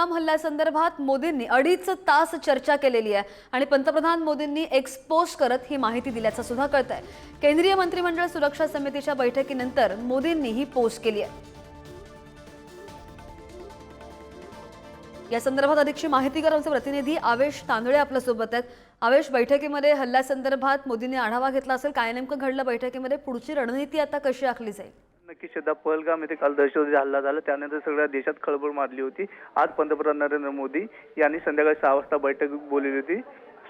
पहलगाम हल्ल्यासंदर्भात मोदींनी अडीच तास चर्चा केलेली आहे आणि पंतप्रधान मोदींनी एक्सपोज करत ही माहिती दिल्याचं सुद्धा कळत आहे केंद्रीय मंत्रिमंडळ सुरक्षा समितीच्या बैठकीनंतर मोदींनी ही पोस्ट केली आहे. या संदर्भात अधिकची माहिती आमचे प्रतिनिधी आवेश तांदळे आपल्यासोबत आहेत. आवेश बैठकीमध्ये हल्ल्यासंदर्भात मोदींनी आढावा घेतला असेल. काय नेमकं घडलं? बैठकीमध्ये पुढची रणनीती आता कशी आखली जाईल? की शेदा पहलगाम येथे काल दहशतवादी हल्ला झाला. त्यानंतर सगळ्या देशात खळबळ मारली होती. आज पंतप्रधान नरेंद्र मोदी यांनी संध्याकाळी सहा वाजता बैठक बोलवली होती.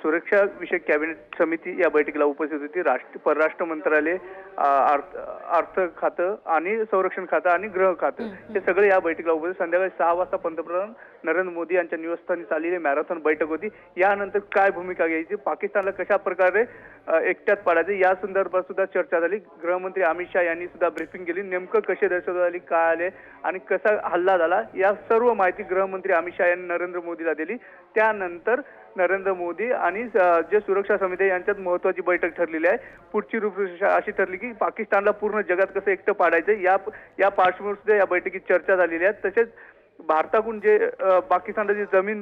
सुरक्षा विषयक कॅबिनेट समिती या बैठकीला उपस्थित होती. राष्ट्र परराष्ट्र मंत्रालय अर्थ अर्थ खातं आणि संरक्षण खातं आणि गृह खातं हे सगळे या बैठकीला उपस्थित. संध्याकाळी सहा वाजता पंतप्रधान नरेंद्र मोदी यांच्या निवासस्थानी चाललेली मॅरेथॉन बैठक होती. यानंतर काय भूमिका घ्यायची? पाकिस्तानला कशा प्रकारे एकट्यात पाडायचे? या संदर्भात सुद्धा चर्चा झाली. गृहमंत्री अमित शहा यांनी सुद्धा ब्रीफिंग केली. नेमकं कसे दहशतवादी आली काय आले आणि कसा हल्ला झाला? या सर्व माहिती गृहमंत्री अमित शहा यांनी नरेंद्र मोदीला दिली. त्यानंतर नरेंद्र मोदी आणि जे सुरक्षा समिती यांच्यात महत्वाची बैठक ठरलेली आहे. पुढची रूपरेषा अशी ठरली की पाकिस्तानला पूर्ण जगात कसं एकटं पाडायचं या या पार्श्वभूमीवर सुद्धा या बैठकीत चर्चा झालेली आहे. तसेच भारताकडून जे पाकिस्तानला जी जमीन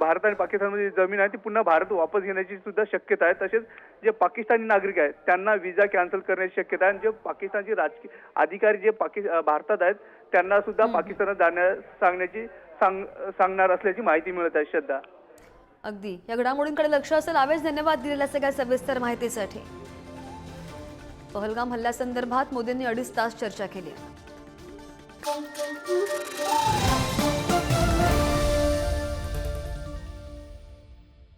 भारत आणि पाकिस्तानमध्ये जी जमीन आहे ती पुन्हा भारत वापस घेण्याची सुद्धा शक्यता आहे. तसेच जे पाकिस्तानी नागरिक आहेत त्यांना विजा कॅन्सल करण्याची शक्यता आहे. आणि जे पाकिस्तानचे राजकीय अधिकारी जे पाकि भारतात आहेत त्यांना सुद्धा पाकिस्तानात जाण्यास सांगण्याची सांग सांगणार असल्याची माहिती मिळत आहे. श्रद्धा. अगदी. या घडामोडींकडे लक्ष असेल आवेश धन्यवाद दिलेल्या सगळ्या सविस्तर माहितीसाठी. पहलगाम हल्ल्यासंदर्भात मोदींनी अडीच तास चर्चा केली.